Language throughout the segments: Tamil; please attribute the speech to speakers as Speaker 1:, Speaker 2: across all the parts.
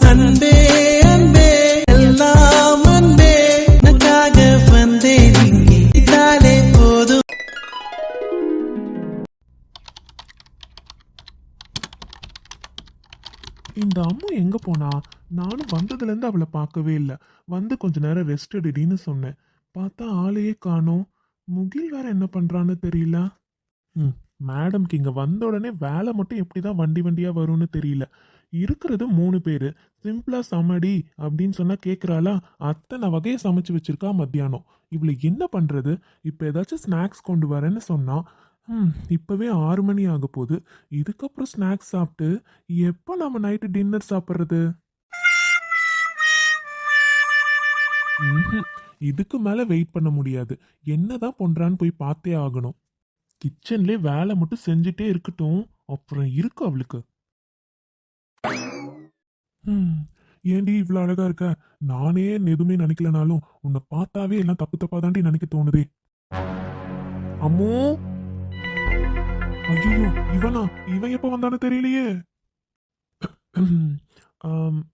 Speaker 1: அன்பே அன்பே எல்லாம் அன்பே. வந்தேன் இங்கே. இதாலே போதும்.
Speaker 2: இந்த அம்மு எங்க போனா? நானும் வந்ததுலேருந்து அவளை பார்க்கவே இல்லை. வந்து கொஞ்ச நேரம் ரெஸ்ட் எடுடின்னு சொன்னேன். பார்த்தா ஆளையே காணோம். முகில் வேற என்ன பண்றான்னு தெரியல. ம் மேடம்க்கு இங்க வந்த உடனே வேலை மட்டும் எப்படி தான் வண்டி வண்டியா வரும்னு தெரியல. இருக்கிறது மூணு பேர். சிம்பிளாக சமடி அப்படின்னு சொன்னால் கேட்குறாளா அத்தனை வகையை சமைச்சு வச்சுருக்கா மத்தியானம். இவளை என்ன பண்ணுறது இப்போ ஏதாச்சும் ஸ்நாக்ஸ் கொண்டு வரேன்னு சொன்னால் ம் இப்போவே ஆறு மணி ஆக போகுது. இதுக்கப்புறம் ஸ்நாக்ஸ் சாப்பிட்டு எப்போ நம்ம நைட்டு டின்னர் சாப்பிட்றது? இதுக்கு மேலே வெயிட் பண்ண முடியாது. என்ன தான் பண்ணுறான்னு போய் பார்த்தே ஆகணும். கிச்சன்லேயே வேலை மட்டும் செஞ்சுட்டே இருக்கட்டும். அப்புறம் இருக்கு அவளுக்கு. ஏண்டி இவ்வளோ அழகா இருக்க? நானே எதுவுமே நினைக்கலனாலும் உன்னை பார்த்தாவே எல்லாம் தப்பு தப்பா தாண்டி நினைக்க தோணுதே. அம்மோ! ஐயோ இவனா? இவன் எப்போ வந்தானு தெரியலையே.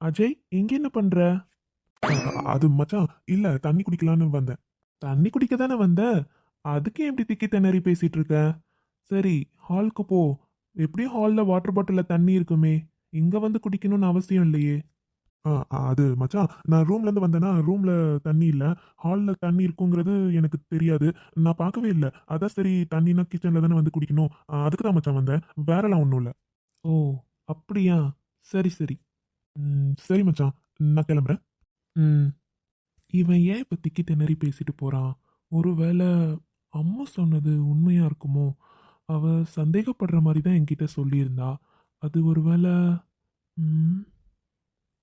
Speaker 2: அஜய் இங்க என்ன பண்ற? அது மச்சான் இல்ல தண்ணி குடிக்கலான்னு வந்தேன். தண்ணி குடிக்க தானே வந்த? அதுக்கு எப்படி திக்கி திணறி பேசிட்டு இருக்க? சரி ஹாலுக்கு போ. எப்படியும் ஹால்ல வாட்டர் பாட்டில்ல தண்ணி இருக்குமே. இங்க வந்து குடிக்கணும்னு அவசியம் இல்லையே. ஆ, அது மச்சான் நான் ரூம்ல இருந்து வந்தேன்னா ரூம்ல தண்ணி இல்ல. ஹால்ல தண்ணி இருக்குங்கிறது எனக்கு தெரியாது. நான் பார்க்கவே இல்லை. அதான் சரி தண்ணினா கிச்சன்ல தானே வந்து குடிக்கணும். அதுக்கு தான் மச்சான் வந்தேன். வேறலாம் ஒன்றும் இல்லை. ஓ அப்படியா? சரி சரி. ம், சரி மச்சான். நான் கிளம்புறேன். ம். இவன் ஏன் இப்போ திக்கி திணறி பேசிட்டு போறான்? ஒருவேளை அம்மா சொன்னது உண்மையா இருக்குமோ? அவ சந்தேகப்படுற மாதிரி தான் என்கிட்ட சொல்லியிருந்தா. அது ஒருவேளை ம்,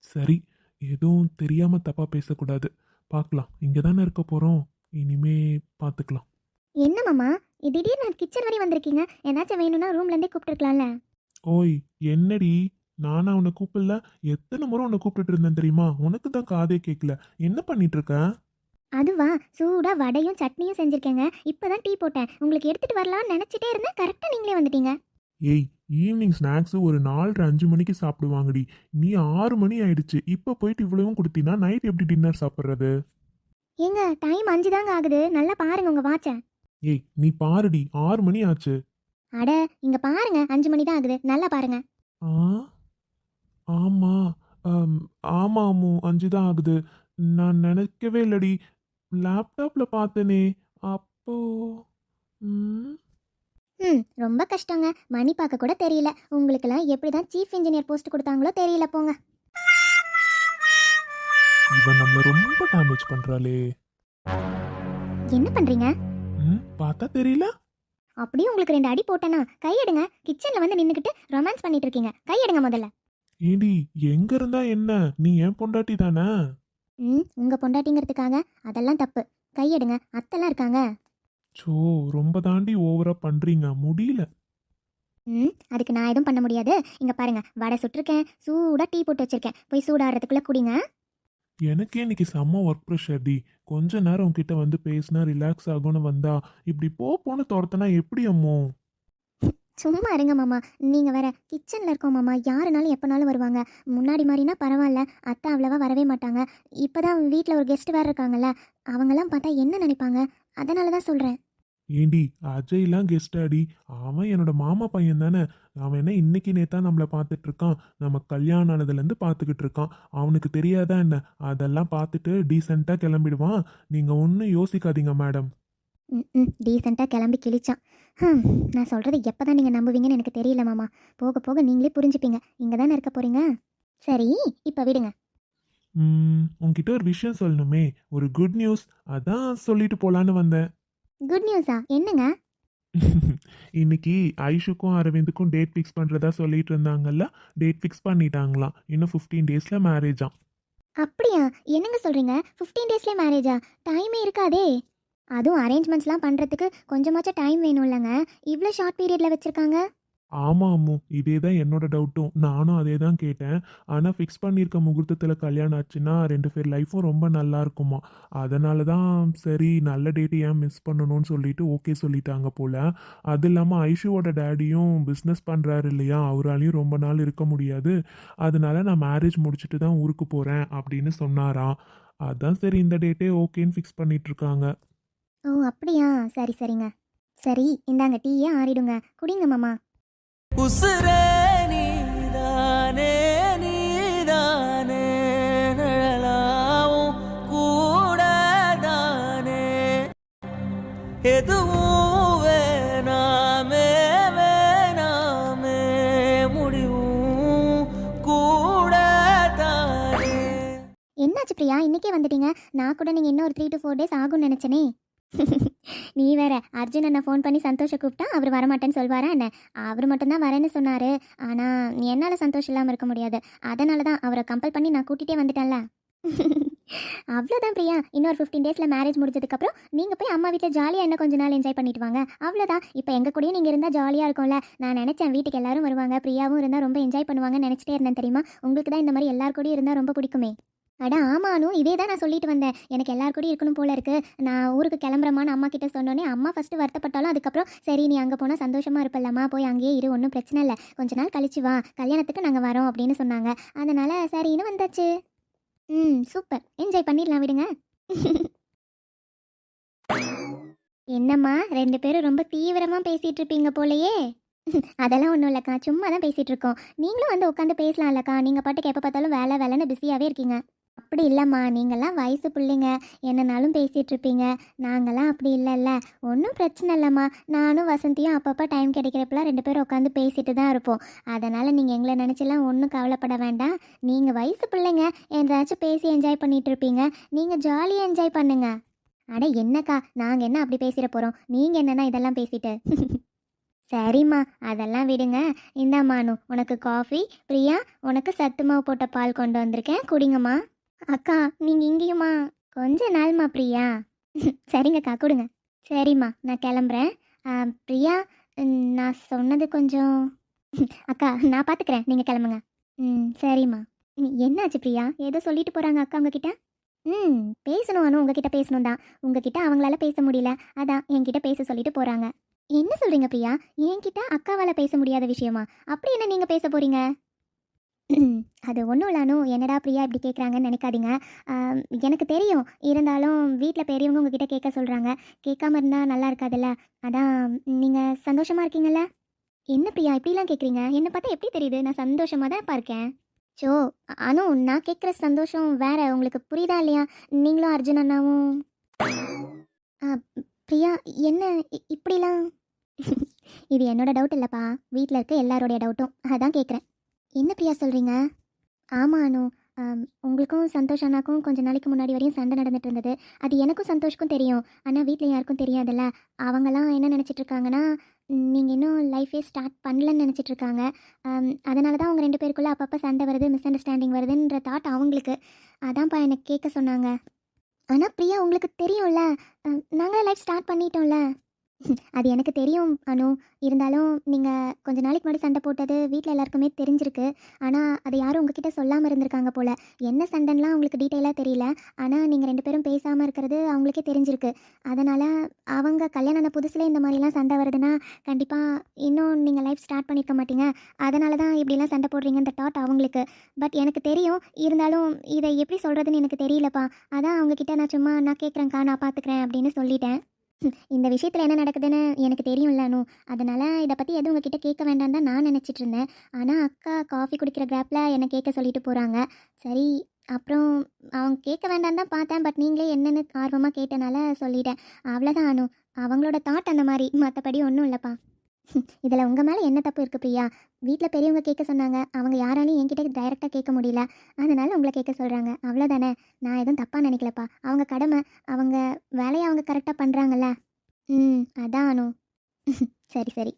Speaker 2: சரி. எதுவும் தெரியாம தப்பா பேசக்கூடாது. பார்க்கலாம் இங்கே தானே இருக்க போறோம். இனிமே பார்த்துக்கலாம்
Speaker 3: என்ன மாமா? திடீர்னு கிச்சன் வரை வந்திருக்கீங்க. ஏதாச்சும் வேணும்னா ரூம்லேருந்தே கூப்பிட்டுருக்கலாம்ல.
Speaker 2: ஓய் என்னடி? நானா உன்னை கூப்பிடல. எத்தனை முறை உன்னை இருந்தேன் தெரியுமா? உனக்கு தான் காதே கேட்கல என்ன பண்ணிட்டு இருக்க
Speaker 3: அதுவா? சூடா வடையும் சட்னியும் செஞ்சிருக்கேங்க. இப்பதான் டீ போட்டேன். உங்களுக்கு எடுத்துட்டு வரலாம்னு நினைச்சிட்டே இருந்தேன். கரெக்டா நீங்களே வந்துட்டீங்க.
Speaker 2: ஏய் ஈவினிங் ஸ்நாக்ஸ் ஒரு நாலரை அஞ்சு மணிக்கு சாப்பிடுவாங்கடி. நீ ஆறு மணி ஆயிடுச்சு. இப்போ போயிட்டு இவ்வளவும் கொடுத்தீனா நைட் எப்படி டின்னர் சாப்பிட்றது?
Speaker 3: ஏங்க டைம் அஞ்சு தாங்க ஆகுது. நல்லா பாருங்க உங்க வாட்ச
Speaker 2: ஏய் நீ பாருடி. ஆறு மணி ஆச்சு.
Speaker 3: அட இங்க பாருங்க. அஞ்சு மணி தான் ஆகுது. நல்லா பாருங்க.
Speaker 2: ஆ? ஆமா. ஆம், ஆமா அம்மு. அஞ்சு தான் ஆகுது. நான் நினைக்கவே இல்லடி. லேப்டாப்ல பார்த்தனே. அப்போ ம்?
Speaker 3: ம் ரொம்ப கஷ்டங்க. மணி பார்க்க கூட தெரியல. உங்களுக்கெல்லாம் எப்படி தான் சீஃப் இன்ஜினியர் போஸ்ட் கொடுத்தாங்களோ தெரியல போங்க.
Speaker 2: இவன் நம்மள ரொம்ப டேமேஜ் பண்றாளே.
Speaker 3: என்ன பண்றீங்க?
Speaker 2: ம் பார்த்தா தெரியல.
Speaker 3: அப்படியே உங்களுக்கு ரெண்டு அடி போட்டேனா? கையெடுங்க கிச்சன்ல வந்து நின்னுக்கிட்டு ரொமான்ஸ் பண்ணிட்டு இருக்கீங்க. கையெடுங்க முதல்ல.
Speaker 2: ஏடி எங்க இருந்தா என்ன? நீ ஏன் பொண்டாட்டி தானே?
Speaker 3: ம் உங்க பொண்டாட்டிங்கிறதுக்காக அதெல்லாம் தப்பு. கையெடுங்க அத்தெல்லாம் இருக்காங்க.
Speaker 2: சோ ரொம்ப தாண்டி ஓவரா பண்றீங்க. முடியல.
Speaker 3: ம் அதுக்கு நான் எதுவும் பண்ண முடியாது. இங்க பாருங்க வடை சுட்டிருக்கேன். சூடா டீ போட்டு வச்சிருக்கேன். போய் சூடாடுறதுக்குள்ள குடிங்க.
Speaker 2: எனக்கே இன்னைக்கு செம்ம ஒர்க் ப்ரெஷர் டி. கொஞ்ச நேரம் உன்கிட்ட வந்து பேசினா ரிலாக்ஸ் ஆகும்னு வந்தா இப்படி போ போன்னு துரத்துனா எப்படி அம்மோ?
Speaker 3: சும்மா இருங்க மாமா. நீங்க வேற கிச்சன்ல இருக்கோம் மாமா. யாருனாலும் எப்பனாலும் வருவாங்க. முன்னாடி மாதிரினா பரவாயில்ல. அத்தை அவ்வளவா வரவே மாட்டாங்க. இப்பதான் வீட்டில் ஒரு கெஸ்ட் வேற இருக்காங்கல்ல. அவங்கெல்லாம் பார்த்தா என்ன நினைப்பாங்க? அதனால தான் சொல்றேன்.
Speaker 2: ஏண்டி அஜய்லாம் கெஸ்ட் ஆடி. அவன் என்னோட மாமா பையன் தானே. அவன் என்ன இன்னைக்கு நேத்தா நம்மளை பார்த்துட்டு இருக்கான் நம்ம கல்யாணம் ஆனதுலேருந்து பார்த்துக்கிட்டு இருக்கான் அவனுக்கு தெரியாதா என்ன? அதெல்லாம் பார்த்துட்டு டீசெண்டாக கிளம்பிடுவான். நீங்கள் ஒன்றும் யோசிக்காதீங்க மேடம்
Speaker 3: ம் டீசெண்டாக கிளம்பி கிழிச்சான். ஹம், நான் சொல்கிறது எப்போ தான் நீங்கள் நம்புவீங்கன்னு எனக்கு தெரியல மாமா. போக போக நீங்களே புரிஞ்சுப்பீங்க. இங்கே தானே இருக்க போகிறீங்க சரி இப்போ விடுங்க.
Speaker 2: ம், உன்கிட்ட ஒரு விஷயம் சொல்லணுமே. ஒரு குட் நியூஸ் அதான் சொல்லிட்டு போலான்னு வந்தேன்.
Speaker 3: குட் நியூஸா என்னங்க?
Speaker 2: இன்னைக்கு ஐஷுக்கும் அரவிந்துக்கும் டேட் ஃபிக்ஸ் பண்ணுறதா சொல்லிட்டு இருந்தாங்கல்ல டேட் ஃபிக்ஸ் பண்ணிட்டாங்களாம். இன்னும் ஃபிஃப்டீன் டேஸில் மேரேஜாம்
Speaker 3: அப்படியா? என்னங்க சொல்கிறீங்க ஃபிஃப்டீன் டேஸ்லேயே மேரேஜா டைமே இருக்காதே. அதுவும் அரேஞ்ச்மெண்ட்ஸ்லாம் பண்ணுறதுக்கு கொஞ்சமாச்சும் டைம் வேணும் இல்லைங்க இவ்வளோ ஷார்ட் பீரியடில் வச்சுருக்காங்க?
Speaker 2: ஆமாம் அம்மு. இதே தான் என்னோட டவுட்டும் நானும் அதே தான் கேட்டேன். ஆனால் ஃபிக்ஸ் பண்ணியிருக்க முகூர்த்தத்தில் கல்யாணம் ஆச்சுன்னா ரெண்டு பேர் லைஃப்பும் ரொம்ப நல்லா இருக்குமா? அதனால தான் சரி நல்ல டேட்டு ஏன் மிஸ் பண்ணணும்னு சொல்லிட்டு ஓகே சொல்லிட்டாங்க போல். அது இல்லாமல் ஐஷுவோட டேடியும் பிஸ்னஸ் பண்ணுறாரு இல்லையா? அவராலையும் ரொம்ப நாள் இருக்க முடியாது. அதனால நான் மேரேஜ் முடிச்சுட்டு தான் ஊருக்கு போகிறேன் அப்படின்னு சொன்னாராம் அதான் சரி இந்த டேட்டே ஓகேன்னு ஃபிக்ஸ் பண்ணிட்டு இருக்காங்க
Speaker 3: ஓ அப்படியா? சரி சரிங்க. சரி இந்தாங்க டீயே ஆறிடுங்க. குடிங்க மாமா.
Speaker 1: உசுரே நீதானே நீதானே நிழலாவும் கூடதானே. எதுவும் வேணாமே வேணாமே முடிவும் கூடதானே.
Speaker 3: என்னாச்சு பிரியா? இன்னைக்கே வந்துட்டீங்க. நான் கூட நீங்கள் இன்னும் ஒரு த்ரீ டு ஃபோர் டேஸ் ஆகும்னு நினைச்சனே. நீ வேற அர்ஜுன் அண்ணன் ஃபோன் பண்ணி சந்தோஷம் கூப்பிட்டா அவர் வரமாட்டேன்னு சொல்வாரா என்ன? அவர் மட்டும்தான் வரேன்னு சொன்னார். ஆனால் என்னால் சந்தோஷம் இல்லாமல் இருக்க முடியாது. அதனால தான் அவரை கம்பல் பண்ணி நான் கூட்டிகிட்டே வந்துட்டேன்ல. அவ்வளோதான் பிரியா. இன்னொரு ஃபிஃப்டீன் டேஸில் மேரேஜ் முடிஞ்சதுக்கப்புறம் நீங்கள் போய் அம்மா வீட்டில் ஜாலியாக என்ன கொஞ்ச நாள் என்ஜாய் பண்ணிட்டு வாங்க. அவ்வளோதான் இப்போ எங்கள் கூடயும் நீங்கள் இருந்தால் ஜாலியாக இருக்கும்ல. நான் நினச்சேன் வீட்டுக்கு எல்லாரும் வருவாங்க. பிரியாவும் இருந்தால் ரொம்ப என்ஜாய் பண்ணுவாங்கன்னு நினச்சிட்டே இருந்தேன் தெரியுமா? உங்களுக்கு தான் இந்த மாதிரி எல்லார் கூடயும் இருந்தால் ரொம்ப பிடிக்குமே. அட ஆமானு இதே தான் நான் சொல்லிட்டு வந்தேன். எனக்கு எல்லார் கூடயும் இருக்கணும் போல இருக்கு. நான் ஊருக்கு கிளம்புறமான்னு அம்மா கிட்ட சொன்னோன்னே அம்மா ஃபர்ஸ்ட் வருத்தப்பட்டாலும் அதுக்கப்புறம் சரி நீ அங்கே போனால் சந்தோஷமா இருப்பல்லம்மா போய் அங்கேயே இரு ஒன்றும் பிரச்சனை இல்லை. கொஞ்ச நாள் கழிச்சு வா. கல்யாணத்துக்கு நாங்கள் வரோம் அப்படின்னு சொன்னாங்க. அதனால சரின்னு வந்தாச்சு. ம் சூப்பர். என்ஜாய் பண்ணிடலாம் விடுங்க. என்னம்மா ரெண்டு பேரும் ரொம்ப தீவிரமா பேசிட்டு இருப்பீங்க போலயே. அதெல்லாம் ஒன்றும் இல்லைக்கா. சும்மா தான் பேசிகிட்டு இருக்கோம். நீங்களும் வந்து உட்காந்து பேசலாம் இல்லைக்கா நீங்கள் பாட்டுக்கு எப்போ பார்த்தாலும் வேலை வேலைன்னு பிஸியாகவே இருக்கீங்க. அப்படி இல்லைம்மா. நீங்கள்லாம் வயசு பிள்ளைங்க. என்னனாலும் பேசிகிட்டு இருப்பீங்க நாங்கள்லாம் அப்படி இல்லைல்ல. ஒன்றும் பிரச்சனை இல்லைம்மா. நானும் வசந்தியும் அப்பப்போ டைம் கிடைக்கிறப்பெல்லாம் ரெண்டு பேரும் உட்காந்து பேசிட்டு தான் இருப்போம். அதனால் நீங்கள் எங்களை நினச்சிலாம் ஒன்றும் கவலைப்பட வேண்டாம். நீங்கள் வயசு பிள்ளைங்க. ஏதாச்சும் பேசி என்ஜாய் பண்ணிகிட்டு இருப்பீங்க நீங்கள் ஜாலியாக என்ஜாய் பண்ணுங்க. அட என்னக்கா. நாங்கள் என்ன அப்படி பேசிட போகிறோம் நீங்கள் என்னன்னா இதெல்லாம் பேசிட்டு? சரிம்மா. அதெல்லாம் விடுங்க. இந்தா மானு உனக்கு காஃபி பிரியா உனக்கு சத்து மாவு போட்ட பால் கொண்டு வந்திருக்கேன். குடிங்கம்மா. அக்கா நீங்கள் இங்கேயுமா? கொஞ்ச நாள்மா பிரியா? சரிங்கக்கா கொடுங்க. சரிம்மா நான் கிளம்புறேன். பிரியா நான் சொன்னது கொஞ்சம் அக்கா நான் பார்த்துக்கிறேன் நீங்கள் கிளம்புங்க. ம் சரிம்மா. என்னாச்சு பிரியா? ஏதோ சொல்லிட்டு போகிறாங்க அக்கா உங்ககிட்ட? ம் பேசணும் அனு உங்ககிட்ட பேசணும் தான். உங்ககிட்ட அவங்களால பேச முடியல. அதான் என்கிட்ட பேச சொல்லிட்டு போகிறாங்க என்ன சொல்கிறீங்க பிரியா? என்கிட்ட அக்காவால் பேச முடியாத விஷயமா? அப்படி என்ன நீங்கள் பேச போகிறீங்க அது ஒன்றும் இல்லானோ என்னடா பிரியா இப்படி கேட்குறாங்கன்னு நினைக்காதீங்க. எனக்கு தெரியும். இருந்தாலும் வீட்டில் பெரியவங்க உங்ககிட்ட கேட்க சொல்கிறாங்க கேட்காம இருந்தால் நல்லா இருக்காதுல்ல. அதான் நீங்கள் சந்தோஷமாக இருக்கீங்கல்ல? என்ன பிரியா இப்படிலாம் கேட்குறீங்க என்னை பார்த்தா எப்படி தெரியுது? நான் சந்தோஷமாக தான் இருக்கேன் சோ அனு நான் கேட்குற சந்தோஷம் வேற. உங்களுக்கு புரியுதா இல்லையா? நீங்களும் அர்ஜுன் அண்ணாவும். பிரியா என்ன இப்படிலாம்? இது என்னோட டவுட் இல்லைப்பா. வீட்டில் இருக்க எல்லாரோடைய டவுட்டும் அதான் கேட்குறேன் என்ன பிரியா சொல்கிறீங்க ஆமாம் அனு. உங்களுக்கும் சந்தோஷ் அண்ணாக்கும் கொஞ்ச நாளைக்கு முன்னாடி வரையும் சண்டை நடந்துட்டு இருந்தது. அது எனக்கும் சந்தோஷ்க்கும் தெரியும். ஆனால் வீட்டில் யாருக்கும் தெரியாதுல்ல. அவங்கெல்லாம் என்ன நினச்சிட்டு இருக்காங்கன்னா நீங்கள் இன்னும் லைஃபே ஸ்டார்ட் பண்ணலன்னு நினச்சிட்டு இருக்காங்க. அதனால தான் அவங்க ரெண்டு பேருக்குள்ளே அப்பப்போ சண்டை வருது மிஸ் அண்டர்ஸ்டாண்டிங் வருதுன்ற தாட் அவங்களுக்கு. அதான்ப்பா எனக்கு கேட்க சொன்னாங்க. ஆனால் பிரியா உங்களுக்கு தெரியும்ல. நாங்களே லைஃப் ஸ்டார்ட் பண்ணிட்டோம்ல. அது எனக்கு தெரியும் அனு. இருந்தாலும் நீங்கள் கொஞ்ச நாளைக்கு முன்னாடி சண்டை போட்டது வீட்டில் எல்லாருக்குமே தெரிஞ்சிருக்கு. ஆனால் அதை யாரும் உங்ககிட்ட சொல்லாமல் இருந்திருக்காங்க போல். என்ன சண்டைலாம் அவங்களுக்கு டீட்டெயிலாக தெரியல. ஆனால் நீங்கள் ரெண்டு பேரும் பேசாமல் இருக்கிறது அவங்களுக்கே தெரிஞ்சிருக்கு. அதனால் அவங்க கல்யாணம் ஆன புதுசில் இந்த மாதிரிலாம் சண்டை வருதுன்னா கண்டிப்பாக இன்னும் நீங்கள் லைஃப் ஸ்டார்ட் பண்ணியிருக்க மாட்டீங்க. அதனால தான் இப்படிலாம் சண்டை போடுறீங்கன்ற தாட் அவங்களுக்கு. பட் எனக்கு தெரியும் இருந்தாலும் இதை எப்படி சொல்கிறதுன்னு எனக்கு தெரியலப்பா. அதான் அவங்கக்கிட்ட நான் சும்மா நான் கேட்குறேன்க்கா நான் பார்த்துக்கிறேன் அப்படின்னு சொல்லிட்டேன். இந்த விஷயத்தில் என்ன நடக்குதுன்னு எனக்கு தெரியும்ல அனு. அதனால் இதை பற்றி எதுவும் உங்ககிட்ட கேட்க வேண்டாம் தான் நான் நினச்சிட்டு இருந்தேன். ஆனால் அக்கா காஃபி குடிக்கிற கேப்பில் என்னை கேட்க சொல்லிட்டு போகிறாங்க சரி அப்புறம் அவங்க கேட்க வேண்டாம் தான் பார்த்தேன். பட் நீங்களே என்னென்னு ஆர்வமாக கேட்டனால சொல்லிட்டேன். அவ்வளோதான் அனு. அவங்களோட தாட் அந்த மாதிரி. மற்றபடி ஒன்றும் இல்லைப்பா. இதில் உங்கள் மேலே என்ன தப்பு இருக்குது பிரியா? வீட்டில் பெரியவங்க கேட்க சொன்னாங்க. அவங்க யாராலையும் என்கிட்ட டைரெக்டாக கேட்க முடியல. அதனால் உங்களை கேட்க சொல்கிறாங்க அவ்வளோதானே. நான் எதுவும் தப்பாக நினைக்கலப்பா. அவங்க கடமை அவங்க வேலையை அவங்க கரெக்டாக பண்ணுறாங்கல்ல ம் அதான் அனு. சரி சரி.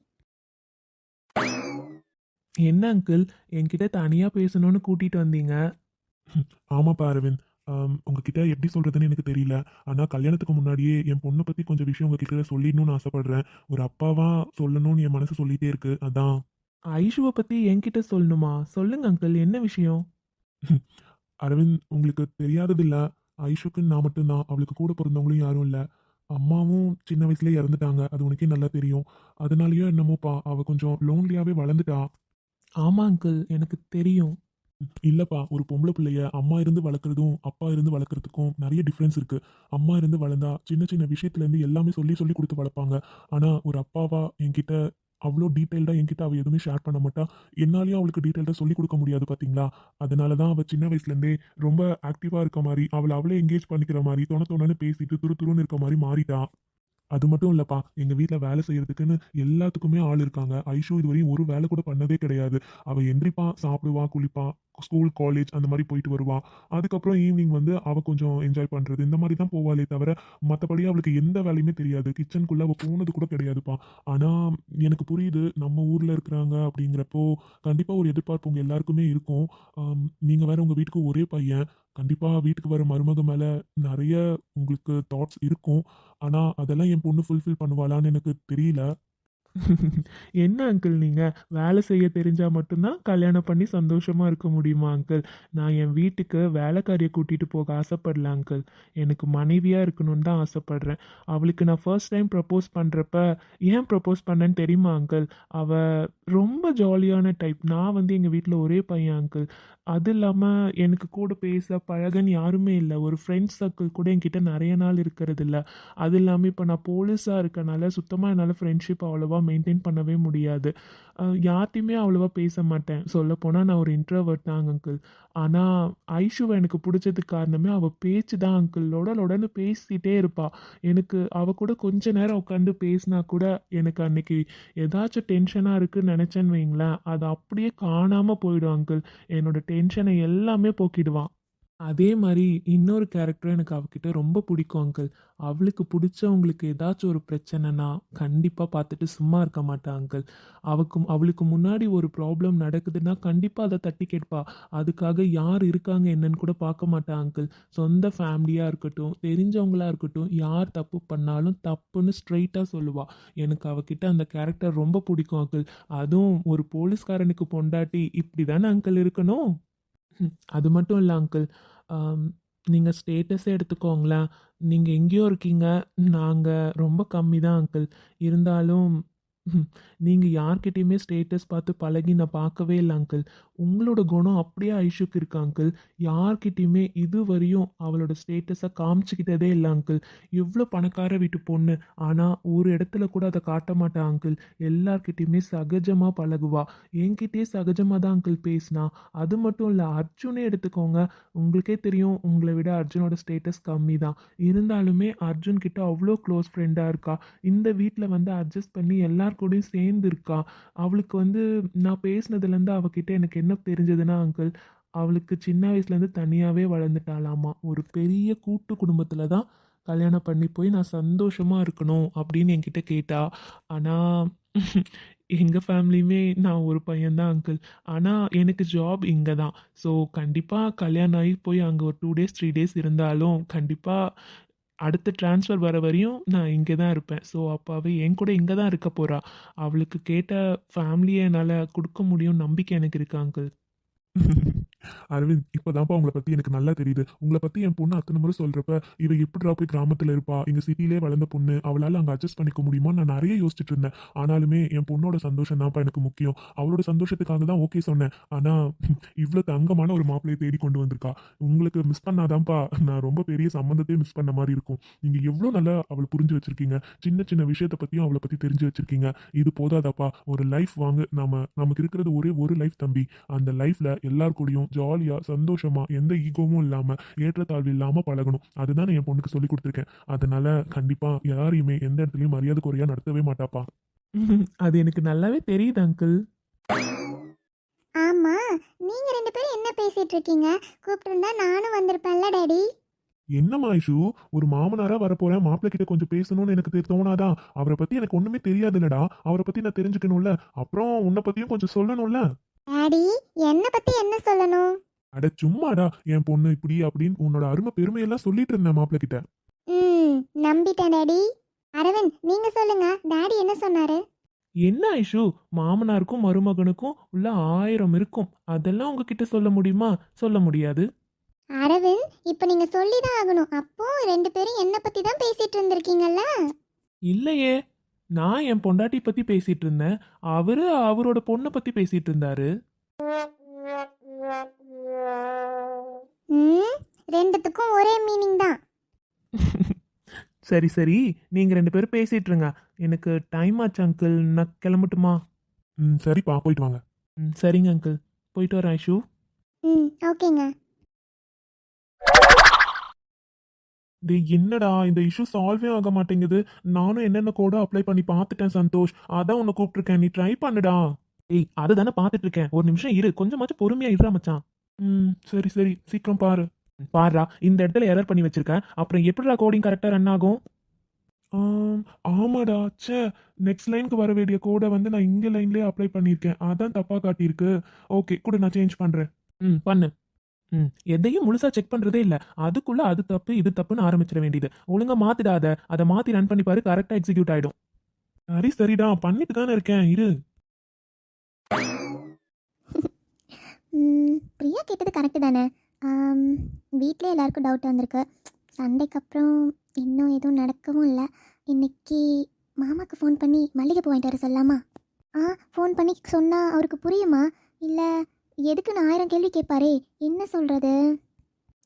Speaker 2: என்ன அங்கிள் என்கிட்ட தனியாக பேசணும்னு கூட்டிகிட்டு வந்தீங்க. ஆமாப்பா அரவிந்த். உங்ககிட்ட எப்படி சொல்கிறதுன்னு எனக்கு தெரியல. ஆனால் கல்யாணத்துக்கு முன்னாடியே என் பொண்ணை பற்றி கொஞ்சம் விஷயம் உங்ககிட்ட சொல்லிடணும்னு ஆசைப்பட்றேன். ஒரு அப்பாவா சொல்லணும்னு என் மனசு சொல்லிகிட்டே இருக்கு. அதான். ஐஷுவை பத்தி என்கிட்ட சொல்லணுமா? சொல்லுங்க அங்கிள் என்ன விஷயம்?
Speaker 4: அரவிந்த் உங்களுக்கு தெரியாதது இல்ல ஐஷுக்கு நான் மட்டும்தான். அவளுக்கு கூட பிறந்தவங்களும் யாரும் இல்ல. அம்மாவும் சின்ன வயசுலயே இறந்துட்டாங்க. அது உனக்கே நல்லா தெரியும். அதனாலயோ என்னமோப்பா அவ கொஞ்சம் லோன்லியாவே வளர்ந்துட்டா?
Speaker 2: ஆமா அங்கிள் எனக்கு தெரியும்.
Speaker 4: இல்லைப்பா ஒரு பொம்பளை பிள்ளைய அம்மா இருந்து வளர்க்குறதும் அப்பா இருந்து வளர்க்குறதுக்கும் நிறைய டிஃப்ரென்ஸ் இருக்கு. அம்மா இருந்து வளர்ந்தா சின்ன சின்ன விஷயத்துலேருந்து எல்லாமே சொல்லி சொல்லி கொடுத்து வளர்ப்பாங்க. ஆனால் ஒரு அப்பாவா என்கிட்ட அவ்வளோ டீட்டெயில்டாக என்கிட்ட அவள் எதுவுமே ஷேர் பண்ண மாட்டா. என்னாலையும் அவளுக்கு டீட்டெயில்டாக சொல்லி கொடுக்க முடியாது பார்த்தீங்களா அதனால தான் அவள் சின்ன வயசுலேருந்தே ரொம்ப ஆக்டிவாக இருக்க மாதிரி அவளை அவளே என்கேஜ் பண்ணிக்கிற மாதிரி தொண தொணன்னு பேசிட்டு துரு துருன்னு இருக்க மாதிரி மாறிட்டா. அது மட்டும் இல்லைப்பா எங்கள் வீட்டில் வேலை செய்கிறதுக்குன்னு எல்லாத்துக்குமே ஆள் இருக்காங்க. ஐஷு இதுவரையும் ஒரு வேலை கூட பண்ணதே கிடையாது. அவள் எந்திரிப்பா சாப்பிடுவா குளிப்பா ஸ்கூல் காலேஜ் அந்த மாதிரி போயிட்டு வருவா. அதுக்கப்புறம் ஈவினிங் வந்து அவ கொஞ்சம் என்ஜாய் பண்றது. இந்த மாதிரி தான் போவாளே தவிர மற்றபடி அவளுக்கு எந்த வேலையுமே தெரியாது. கிச்சனுக்குள்ள அவள் போனது கூட கிடையாதுப்பா. ஆனா எனக்கு புரியுது நம்ம ஊர்ல இருக்கிறாங்க அப்படிங்கிறப்போ கண்டிப்பா ஒரு எதிர்பார்ப்பு உங்க எல்லாருக்குமே இருக்கும். நீங்கள் நீங்க வேற உங்க வீட்டுக்கு ஒரே பையன். கண்டிப்பாக வீட்டுக்கு வர மருமக மேலே நிறைய உங்களுக்கு தாட்ஸ் இருக்கும். ஆனால் அதெல்லாம் என் பொண்ணு ஃபுல்ஃபில் பண்ணுவாளான்னு எனக்கு தெரியல.
Speaker 2: என்ன அங்கிள் நீங்கள் வேலை செய்ய தெரிஞ்சால் மட்டும்தான் கல்யாணம் பண்ணி சந்தோஷமாக இருக்க முடியுமா அங்கிள் நான் என் வீட்டுக்கு வேலைக்காரியை கூட்டிகிட்டு போக ஆசைப்படல அங்கிள் எனக்கு மனைவியாக இருக்கணும்னு தான் ஆசைப்பட்றேன். அவளுக்கு நான் ஃபர்ஸ்ட் டைம் ப்ரப்போஸ் பண்ணுறப்ப ஏன் ப்ரப்போஸ் பண்ணேன்னு தெரியுமா அங்கிள் அவள் ரொம்ப ஜாலியான டைப் நான் வந்து எங்கள் வீட்டில் ஒரே பையன் அங்கிள் அது இல்லாமல் எனக்கு கூட பேச பழகன்னு யாருமே இல்லை. ஒரு ஃப்ரெண்ட்ஸ் சர்க்கிள் கூட என்கிட்ட நிறைய நாள் இருக்கிறது இல்லை. அது இல்லாமல் இப்போ நான் போலீஸாக இருக்கனால சுத்தமாக என்னால் ஃப்ரெண்ட்ஷிப் அவ்வளோவா மெயின்டைன் பண்ணவே முடியாது. யார்ட்டையுமே அவ்வளோவா பேச மாட்டேன். சொல்லப்போனால் நான் ஒரு இன்ட்ரவர்ட் தாங்க அங்கிள் ஆனால் ஐஷுவை எனக்கு பிடிச்சதுக்கு காரணமே அவள் பேச்சு தான் அங்கிள் உடனே பேசிகிட்டே இருப்பாள் எனக்கு அவ கூட கொஞ்ச நேரம் உட்காந்து பேசினா கூட எனக்கு அன்னைக்கு ஏதாச்சும் டென்ஷனாக இருக்குன்னு நினச்சேன்னு வைங்களேன் அது அப்படியே காணாமல் போயிடும் அங்கிள் என்னோட டென்ஷனை எல்லாமே போக்கிடுவான். அதே மாதிரி இன்னொரு கேரக்டரும் எனக்கு அவகிட்ட ரொம்ப பிடிக்கும் அங்கிள் அவளுக்கு பிடிச்சவங்களுக்கு ஏதாச்சும் ஒரு பிரச்சனைனா கண்டிப்பாக பார்த்துட்டு சும்மா இருக்க மாட்டா அங்கிள் அவக்கும் அவளுக்கு முன்னாடி ஒரு ப்ராப்ளம் நடக்குதுன்னா கண்டிப்பாக அதை தட்டி கேட்பா. அதுக்காக யார் இருக்காங்க என்னன்னு கூட பார்க்க மாட்டா அங்கிள் சொந்த ஃபேமிலியாக இருக்கட்டும் தெரிஞ்சவங்களாக இருக்கட்டும் யார் தப்பு பண்ணாலும் தப்புன்னு ஸ்ட்ரைட்டாக சொல்லுவாள் எனக்கு அவகிட்ட அந்த கேரக்டர் ரொம்ப பிடிக்கும் அங்கிள் அதுவும் ஒரு போலீஸ்காரனுக்கு பொண்டாட்டி இப்படி தானே அங்கிள் இருக்கணும்? அது மட்டும் இல்லை அங்கிள் நீங்கள் ஸ்டேட்டஸே எடுத்துக்கோங்களேன். நீங்கள் எங்கேயோ இருக்கீங்க. நாங்கள் ரொம்ப கம்மி தான் அங்கிள் இருந்தாலும் நீங்கள் யார்கிட்டயுமே ஸ்டேட்டஸ் பார்த்து பழகி நான் பார்க்கவே இல்லை அங்கிள் உங்களோட குணம் அப்படியே ஐஷுக்கு இருக்கு அங்கிள் இது இதுவரையும் அவளோட ஸ்டேட்டஸை காமிச்சிக்கிட்டதே இல்லை அங்கிள் எவ்வளோ பணக்கார வீட்டு பொண்ணு. ஆனால் ஒரு இடத்துல கூட அதை காட்ட மாட்டா அங்கிள் எல்லார்கிட்டையுமே சகஜமாக பழகுவா. என்கிட்டயே சகஜமாக தான் அங்கிள் பேசினா. அது மட்டும் இல்லை அர்ஜுனே எடுத்துக்கோங்க. உங்களுக்கே தெரியும் உங்களை விட அர்ஜுனோட ஸ்டேட்டஸ் கம்மி தான் இருந்தாலுமே அர்ஜுன் கிட்ட அவ்வளோ க்ளோஸ் ஃப்ரெண்டாக இருக்கா? இந்த வீட்டில் வந்து அட்ஜஸ்ட் பண்ணி எல்லார் கூடயும் சேர்ந்து இருக்கா? அவளுக்கு வந்து நான் பேசினதுலேருந்து அவகிட்ட எனக்கு என்ன தெரிஞ்சதுன்னா அங்கிள் அவளுக்கு சின்ன வயசுலேருந்து தனியாகவே வளர்ந்துட்டாளாமா. ஒரு பெரிய கூட்டு குடும்பத்தில் தான் கல்யாணம் பண்ணி போய் நான் சந்தோஷமாக இருக்கணும் அப்படின்னு என்கிட்ட கேட்டா. ஆனால் எங்கள் ஃபேமிலியுமே நான் ஒரு பையன்தான் அங்கிள் ஆனால் எனக்கு ஜாப் இங்கே தான். ஸோ கண்டிப்பாக கல்யாணம் ஆகி போய் அங்கே ஒரு டூ டேஸ் த்ரீ டேஸ் இருந்தாலும் கண்டிப்பாக அடுத்த ட்ரான்ஸ்ஃபர் வர வரையும் நான் இங்கே தான் இருப்பேன். ஸோ அப்போ அவள் என் கூட இங்கே தான் இருக்க போகிறா அவளுக்கு கேட்ட ஃபேமிலியை என்னால் கொடுக்க முடியும் நம்பிக்கை எனக்கு இருக்கு அங்கிள்
Speaker 4: அரவிந்த் இப்போதான்ப்பா உங்களை பத்தி எனக்கு நல்லா தெரியுது. உங்களை பத்தி என் பொண்ணு அத்தனை முறை சொல்றப்ப இவ எப்படிடா போய் கிராமத்துல இருப்பா? இங்கே சிட்டிலே வளர்ந்த பொண்ணு. அவளால அங்க அட்ஜஸ்ட் பண்ணிக்க முடியுமா நான் நிறைய யோசிச்சுட்டு இருந்தேன். ஆனாலுமே என் பொண்ணோட சந்தோஷம் தான்ப்பா எனக்கு முக்கியம். அவளோட சந்தோஷத்துக்காக தான் ஓகே சொன்னேன். ஆனா இவ்வளவு தங்கமான ஒரு மாப்பிள்ளையை தேடி கொண்டு வந்திருக்கா. உங்களுக்கு மிஸ் பண்ணாதான்ப்பா. நான் ரொம்ப பெரிய சம்மந்தத்தையே மிஸ் பண்ண மாதிரி இருக்கும். நீங்க எவ்வளவு நல்லா அவளை புரிஞ்சு வச்சிருக்கீங்க. சின்ன சின்ன விஷயத்த பத்தியும் அவளை பத்தி தெரிஞ்சு வச்சிருக்கீங்க. இது போதாதாப்பா. ஒரு லைஃப் வாங்க. நாம நமக்கு இருக்கிறது ஒரே ஒரு லைஃப் தம்பி. அந்த லைஃப்ல எல்லார் கூடயும் ஜாலியா சந்தோஷமா எந்த ஈகோவும் இல்லாம ஏற்றத்தாழ்வு இல்லாம பழகணும். அதுதான் நான் என் பொண்ணுக்கு சொல்லி கொடுத்துருக்கேன். அதனால கண்டிப்பா யாரையுமே எந்த இடத்துலயும் மரியாதை குறையா நடத்தவே மாட்டாப்பா.
Speaker 2: அது எனக்கு நல்லாவே தெரியுது அங்கிள்
Speaker 3: ஆமா நீங்க ரெண்டு பேரும் என்ன பேசிட்டு இருக்கீங்க? கூப்பிட்டுருந்தா நானும் வந்திருப்பேன்ல டாடி.
Speaker 4: என்னம்மா ஐஷு? ஒரு மாமனாரா வரப்போறேன் மாப்பிள்ளை கிட்ட கொஞ்சம் பேசணும்னு எனக்கு தோணாதா? அவரை பத்தி எனக்கு ஒண்ணுமே தெரியாதுல்லடா. அவரை பத்தி நான் தெரிஞ்சுக்கணும்ல. அப்புறம் உன்னை பத்தியும் கொஞ்சம் சொல்லணும்ல.
Speaker 3: டாடி என்னை பத்தி என்ன சொல்லணும்?
Speaker 4: அட சும்மாடா. என் பொண்ணு இப்படி அப்படின்னு உன்னோட அருமை பெருமையெல்லாம் சொல்லிட்டு இருந்தேன் மாப்பிள்ளை கிட்ட
Speaker 3: ம் நம்பிட்டேன் டாடி. அரவிந்த் நீங்க சொல்லுங்க. டாடி என்ன சொன்னாரு?
Speaker 5: என்ன ஐஷு? மாமனாருக்கும் மருமகனுக்கும் உள்ள ஆயிரம் இருக்கும். அதெல்லாம் உங்ககிட்ட சொல்ல முடியுமா? சொல்ல முடியாது.
Speaker 3: அரவிந்த் இப்போ நீங்கள் சொல்லி தான் ஆகணும். அப்போ ரெண்டு பேரும் என்னை பற்றி தான் பேசிட்டு இருந்திருக்கீங்கல்ல?
Speaker 5: இல்லையே. நான் என் பொண்டாட்டி பத்தி பேசிட்டு இருந்தேன் அவரு அவரோட பொண்ணை பத்தி பேசிட்டு இருந்தாரு
Speaker 3: ம் ரெண்டுத்துக்கும் ஒரே மீனிங் தான்.
Speaker 5: சரி சரி. நீங்க ரெண்டு பேரும் பேசிட்டு இருங்க எனக்கு டைம் ஆச்சு அங்கிள் நான் கிளம்பட்டுமா?
Speaker 2: ம் சரிப்பா போயிட்டு வாங்க.
Speaker 5: ம் சரிங்க அங்கிள் போயிட்டு வரேன் ஐஷு.
Speaker 3: ம் ஓகேங்க.
Speaker 2: டேய் என்னடா இந்த இஷ்யூ சால்வே ஆக மாட்டேங்குது? நானும் என்னென்ன கோட அப்ளை பண்ணி பார்த்துட்டேன் சந்தோஷ். அதான் உன்னை கூப்பிட்டுருக்கேன். நீ ட்ரை பண்ணுடா.
Speaker 5: ஏய் அதுதானே பார்த்துட்டு இருக்கேன் ஒரு நிமிஷம் இரு. கொஞ்சமாச்சும் பொறுமையா இருடா மச்சான்.
Speaker 2: ம் சரி சரி. சீக்கிரம் பாரு.
Speaker 5: பாருடா இந்த இடத்துல எரர் பண்ணி வச்சிருக்கேன் அப்புறம் எப்படிடா கோடிங் கரெக்டா ரன் ஆகும்?
Speaker 2: ஆம், ஆமாடா. ச்சே நெக்ஸ்ட் லைனுக்கு வர வேண்டிய கோடை வந்து நான் இங்க லைன்லயே அப்ளை பண்ணியிருக்கேன். அதான் தப்பா காட்டியிருக்கு. ஓகே கூட நான் சேஞ்ச் பண்றேன்.
Speaker 5: ம் பண்ணு. ம். எதையும் முழுசா செக் பண்றதே இல்ல. அதுக்குள்ள அது தப்பு இது தப்புன்னு ஆரம்பிச்சிட வேண்டியது. ஒழுங்கா மாத்திடாத. அதை மாத்தி ரன் பண்ணி பாரு கரெக்டா எக்ஸிக்யூட் ஆயிடும்.
Speaker 2: சரி சரிடா. பண்ணிட்டு தானே இருக்கேன். இரு.
Speaker 3: பிரியா கேட்டது கரெக்டு தானே? வீட்டிலே எல்லாருக்கும் டவுட் வந்திருக்கு. சண்டைக்கு அப்புறம் இன்னும் எதுவும் நடக்கவும் இல்லை. இன்னைக்கு மாமாக்கு ஃபோன் பண்ணி மல்லிகைப்பூ வாங்கிட்டு வர சொல்லாமா? ஆ ஃபோன் பண்ணி சொன்னால் அவருக்கு புரியுமா? இல்லை எதுக்குன்னு ஆயிரம் கேள்வி கேட்பாரே? என்ன சொல்கிறது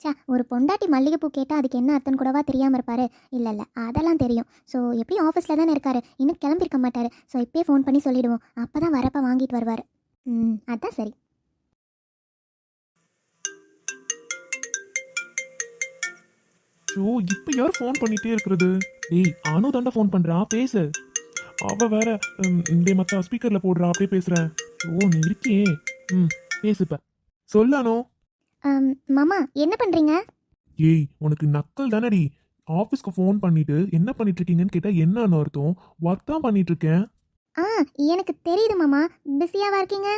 Speaker 3: சா ஒரு பொண்டாட்டி மல்லிகைப்பூ கேட்டால் அதுக்கு என்ன அர்த்தம் கூடவா தெரியாமல் இருப்பார்? இல்லை இல்லை அதெல்லாம் தெரியும். ஸோ எப்படியும் ஆஃபீஸில் தானே இருக்காரு. இன்னும் கிளம்பியிருக்க மாட்டார். ஸோ இப்போயே ஃபோன் பண்ணி சொல்லிடுவோம். அப்போ தான் வரப்போ வாங்கிட்டு வருவார். ம் அதான் சரி.
Speaker 2: ஓ இப்போ யார் ஃபோன் பண்ணிட்டே இருக்கிறது?
Speaker 5: ஏய் அனு தாண்டா ஃபோன் பண்ணுறா பேசு.
Speaker 2: அவள் வேற ம், மற்ற ஸ்பீக்கரில் போடுறா அப்படியே பேசுகிறேன்
Speaker 5: ஓ நீ இருக்கியே. ம் பேசு இப்ப
Speaker 2: சொல்லானோ
Speaker 3: மாமா என்ன பண்ணுறீங்க
Speaker 2: ஏய் உனக்கு நக்கல் தானடி. ஆஃபீஸ்க்கு ஃபோன் பண்ணிட்டு என்ன பண்ணிட்டு இருக்கீங்கன்னு கேட்டா என்னன்னு அர்த்தம்? ஒர்க் தான் பண்ணிட்டு இருக்கேன்
Speaker 3: ஆ எனக்கு தெரியுது மாமா. பிஸியாவா இருக்கீங்க?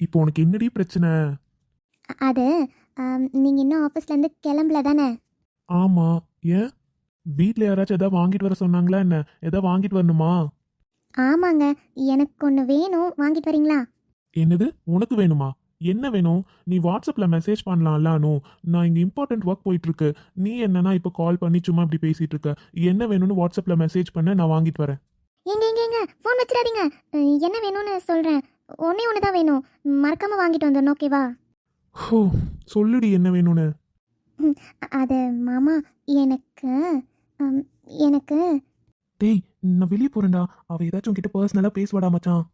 Speaker 2: இப்போ உனக்கு என்னடி பிரச்சனை?
Speaker 3: அது நீங்கள் இன்னும் ஆஃபீஸ்லேருந்து கிளம்பல தானே?
Speaker 2: ஆமா. ஏன்? வீட்ல யாராச்சும் எதாவது வாங்கிட்டு வர சொன்னாங்களா என்ன? எதாவது வாங்கிட்டு வரணுமா?
Speaker 3: ஆமாங்க. எனக்கு ஒன்று வேணும். வாங்கிட்டு வரீங்களா?
Speaker 2: என்னது? உனக்கு வேணுமா? என்ன வேணும்? நீ வாட்ஸ்அப்ல மெசேஜ் பண்ணலாம்ல அனு. நான் இங்க இம்பார்ட்டன்ட் ஒர்க் போயிட்டு இருக்கு நீ என்னன்னா இப்போ கால் பண்ணி சும்மா இப்படி பேசிட்டு இருக்க என்ன வேணும்னு வாட்ஸ்அப்ல மெசேஜ் பண்ண நான் வாங்கிட்டு வரேன்.
Speaker 3: எங்க எங்க எங்க ஃபோன் வச்சிடாதீங்க. என்ன வேணும்னு சொல்கிறேன் ஒன்றே ஒன்று தான் வேணும். மறக்காமல் வாங்கிட்டு வந்துடணும் ஓகேவா
Speaker 2: ஹோ சொல்லுடி என்ன வேணும்னு.
Speaker 3: அது மாமா எனக்கு எனக்கு
Speaker 5: டேய் நான் வெளியே போறேன்டா. அவ ஏதாச்சும் கிட்ட பர்சனலா பேசுவாடா மச்சான்.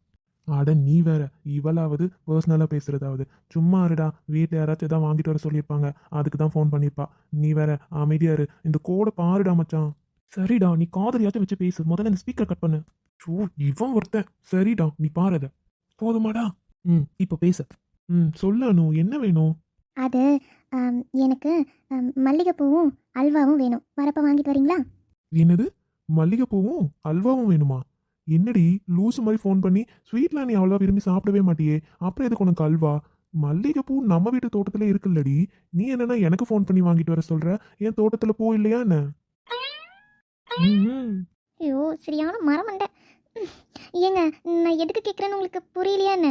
Speaker 2: அட நீ வேற. இவளாவது பர்சனலா பேசுறதாவது. சும்மா இருடா. வீட்டில் யாராச்சும் எதாவது வாங்கிட்டு வர சொல்லியிருப்பாங்க. அதுக்கு தான் ஃபோன் பண்ணியிருப்பா. நீ வேற அமைதியா இரு. இந்த கோடை பாருடா மச்சான்.
Speaker 5: சரிடா நீ காதலியாச்சும் வச்சு பேசு. முதல்ல இந்த ஸ்பீக்கர் கட் பண்ணு.
Speaker 2: சோ இவன் ஒருத்தன். சரிடா நீ பாரு அத. போதுமாடா.
Speaker 5: ம் இப்போ பேசு.
Speaker 2: ம் சொல்லு அனு. என்ன வேணும்?
Speaker 3: அது எனக்கு மல்லிகைப்பூவும் அல்வாவும் வேணும். வரப்போ வாங்கிட்டு வரீங்களா?
Speaker 2: என்னது? மல்லிகைப்பூவும் அல்வாவும் வேணுமா? என்னடி லூசு மாதிரி ஃபோன் பண்ணி ஸ்வீட்லாம் நீ அவ்வளோவா விரும்பி சாப்பிடவே மாட்டியே. அப்புறம் எதுக்கு உனக்கு அல்வா? மல்லிகைப்பூ நம்ம வீட்டு தோட்டத்துல இருக்குல்லடி. நீ என்னன்னா எனக்கு ஃபோன் பண்ணி வாங்கிட்டு வர சொல்ற? என் தோட்டத்துல பூ இல்லையா என்ன.
Speaker 3: ஐயோ சரியான மரமண்டை. ஏங்க நான் எதுக்கு கேட்குறேன்னு உங்களுக்கு புரியலையா என்ன?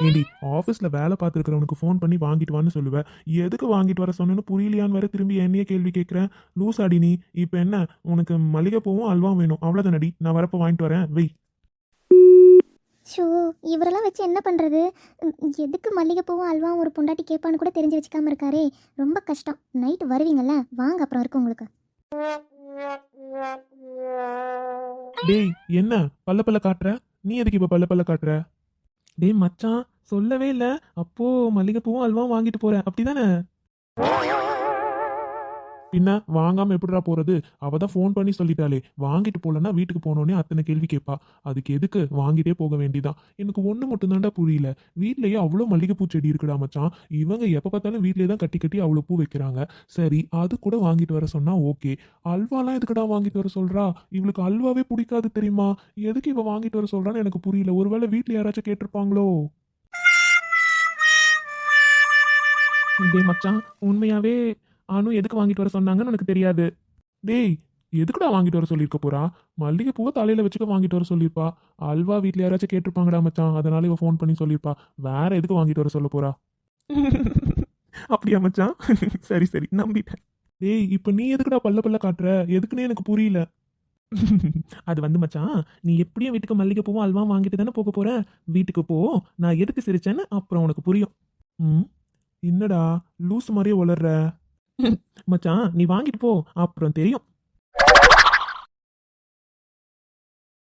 Speaker 2: ஏண்டி ஆஃபீஸ்ல வேலை பார்த்துருக்கிறவனுக்கு ஃபோன் பண்ணி வாங்கிட்டு வான்னு சொல்லுவேன் எதுக்கு வாங்கிட்டு வர சொன்னேன்னு புரியலையான்னு வேற திரும்பி என்னையே கேள்வி கேட்குறேன். லூஸ் அடி நீ. இப்போ என்ன? உனக்கு மல்லிகைப்பூவும் அல்வாவும் வேணும். அவ்வளோதானடி நான் வரப்போ வாங்கிட்டு வரேன். வெய்
Speaker 3: ஷோ இவரெல்லாம் வச்சு என்ன பண்ணுறது எதுக்கு மல்லிகைப்பூவும் அல்வாவும் ஒரு பொண்டாட்டி கேட்பான்னு கூட தெரிஞ்சு வச்சுக்காம இருக்காரே. ரொம்ப கஷ்டம். நைட்டு வருவீங்கல்ல? வாங்க அப்புறம் இருக்கு உங்களுக்கு.
Speaker 2: டேய் என்ன? பல்ல பல்ல காட்டுற? நீ எதுக்கு இப்போ பல்ல பல்ல காட்டுற?
Speaker 5: டேய் மச்சான் சொல்லவே இல்ல. அப்போ மல்லிகைப்பூவும் அல்வாவும் வாங்கிட்டு போறேன். அப்படிதானே?
Speaker 2: பின்ன வாங்காம எப்படிடா போறது? அவ தான் ஃபோன் பண்ணி சொல்லிட்டாளே. வாங்கிட்டு போலன்னா வீட்டுக்கு போனோடனே அத்தனை கேள்வி கேட்பா அதுக்கு எதுக்கு? வாங்கிட்டே போக வேண்டிதான் எனக்கு ஒண்ணு மட்டும்தான்டா புரியல. வீட்லயே அவ்வளோ மல்லிகைப்பூ செடி இருக்குடா மச்சான். இவங்க எப்ப பார்த்தாலும் வீட்லயே தான் கட்டி கட்டி அவ்வளோ பூ வைக்கிறாங்க. சரி அது கூட வாங்கிட்டு வர சொன்னா ஓகே. அல்வாலாம் எதுக்குடா வாங்கிட்டு வர சொல்றா? இவளுக்கு அல்வாவே பிடிக்காது தெரியுமா? எதுக்கு இவ வாங்கிட்டு வர சொல்றான்னு எனக்கு புரியல. ஒருவேளை வீட்டில் யாராச்சும் கேட்டிருப்பாங்களோ?
Speaker 5: இதே மச்சான் உண்மையாவே அனு எதுக்கு வாங்கிட்டு வர சொன்னாங்கன்னு எனக்கு தெரியாது.
Speaker 2: டேய் எதுக்குடா வாங்கிட்டு வர சொல்லியிருக்க போறா? மல்லிகை பூவை தலையில வச்சுக்க வாங்கிட்டு வர சொல்லியிருப்பா. அல்வா வீட்ல யாராச்சும் கேட்டிருப்பாங்கடா மச்சான். அதனால இவ ஃபோன் பண்ணி சொல்லியிருப்பா. வேற எதுக்கு வாங்கிட்டு வர சொல்ல போறா? அப்படியா மச்சான்? சரி சரி. நம்பிட்டேன். டேய் இப்போ நீ எதுக்குடா பல்ல பல்ல காட்டுற? எதுக்குன்னே எனக்கு புரியல. அது வந்து மச்சான் நீ எப்படியும் வீட்டுக்கு மல்லிகை பூவும் அல்வா வாங்கிட்டு தானே போக போற? வீட்டுக்கு போ நான் எதுக்கு சிரிச்சேன்னு அப்புறம் உனக்கு புரியும். ம்? என்னடா லூஸ் மாதிரியே வளர்ற மச்சான் நீ வாங்கிட்டு போ. அப்புறம் தெரியும்.